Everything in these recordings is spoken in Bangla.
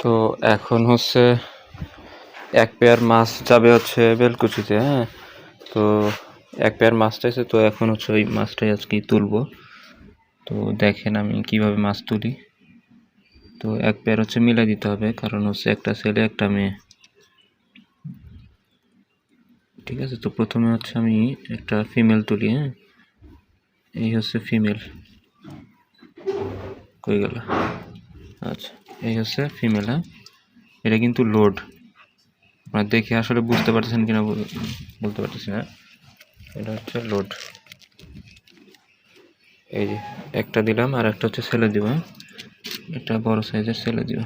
তো এখন হচ্ছে এক পেয়ার মাছ যাবে হচ্ছে বেলকুচিতে হ্যাঁ? তো এক পেয়ার মাছটা চাইছে, তো এখন হচ্ছে ওই মাছটাই আজকে তুলবো। তো দেখেন আমি কীভাবে মাছ তুলি। তো এক পেয়ার হচ্ছে মিলাই দিতে হবে, কারণ হচ্ছে একটা ছেলে, একটা মেয়ে। ঠিক আছে, তো প্রথমে হচ্ছে আমি একটা ফিমেল তুলি হ্যাঁ? এই হচ্ছে ফিমেল। কই গেল? আচ্ছা। এই হচ্ছে ফিমেল হ্যাঁ? এটা কিন্তু লোড আপনারা দেখে আসলে বুঝতে পারতেছেন কিনা বল- বলতে পারতেছি না। এটা হচ্ছে লোড এই যে, একটা দিলাম আর একটা হচ্ছে ছেলে দিব হ্যাঁ? এটা বড় সাইজের ছেলে দিব।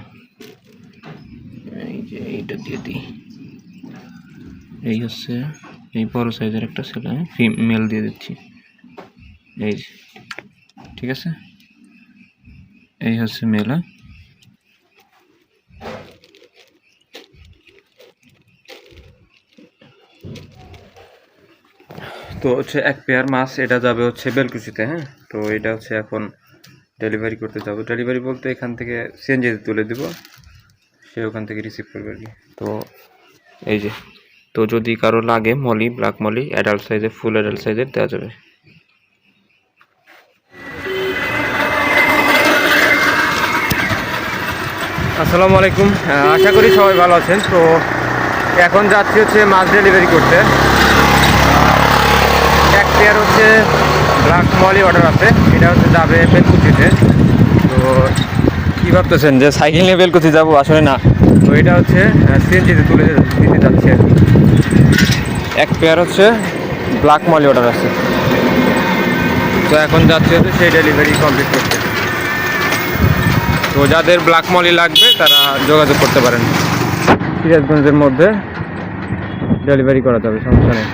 এই যে, এইটা দিয়ে দিই। এই হচ্ছে, এই বড় সাইজের একটা ছেলে ফিমেল দিয়ে দিচ্ছি। এই ঠিক আছে? এই হচ্ছে মেল হ্যাঁ? তো হচ্ছে এক পেয়ার মাছ এটা যাবে হচ্ছে বেলকুচিতে হ্যাঁ? তো এটা হচ্ছে এখন ডেলিভারি করতে যাব। ডেলিভারি বলতে এখান থেকে সিএনজিতে তুলে দিব। সে ওখান থেকে রিসিভ করবে আর কি। তো এই যে তো যদি কারও লাগে মলি ব্ল্যাক মলি অ্যাডাল্ট সাইজের ফুল অ্যাডাল্ট সাইজের দেওয়া যাবে। আসসালামু আলাইকুম। আহ, আশা করি সবাই ভালো আছেন। তো এখন যাচ্ছি হচ্ছে মাছ ডেলিভারি করতে। এক পেয়ার হচ্ছে ব্ল্যাক মলি অর্ডার আছে। এটা হচ্ছে যাবে বেলকুচিতে। তো কী ভাবতেছেন যে সাইকেল নিয়ে বেলকুচি যাব? আসলে না। তো এটা হচ্ছে সিএনজিতে তুলে দিতে যাচ্ছে এক পেয়ার হচ্ছে ব্ল্যাক মলি অর্ডার আছে। তো এখন যাচ্ছে হচ্ছে সেই ডেলিভারি কমপ্লিট করতে। তো যাদের ব্ল্যাক মলি লাগবে তারা যোগাযোগ করতে পারেন। সিরাজগঞ্জের মধ্যে ডেলিভারি করা যাবে সমস্যা নেই।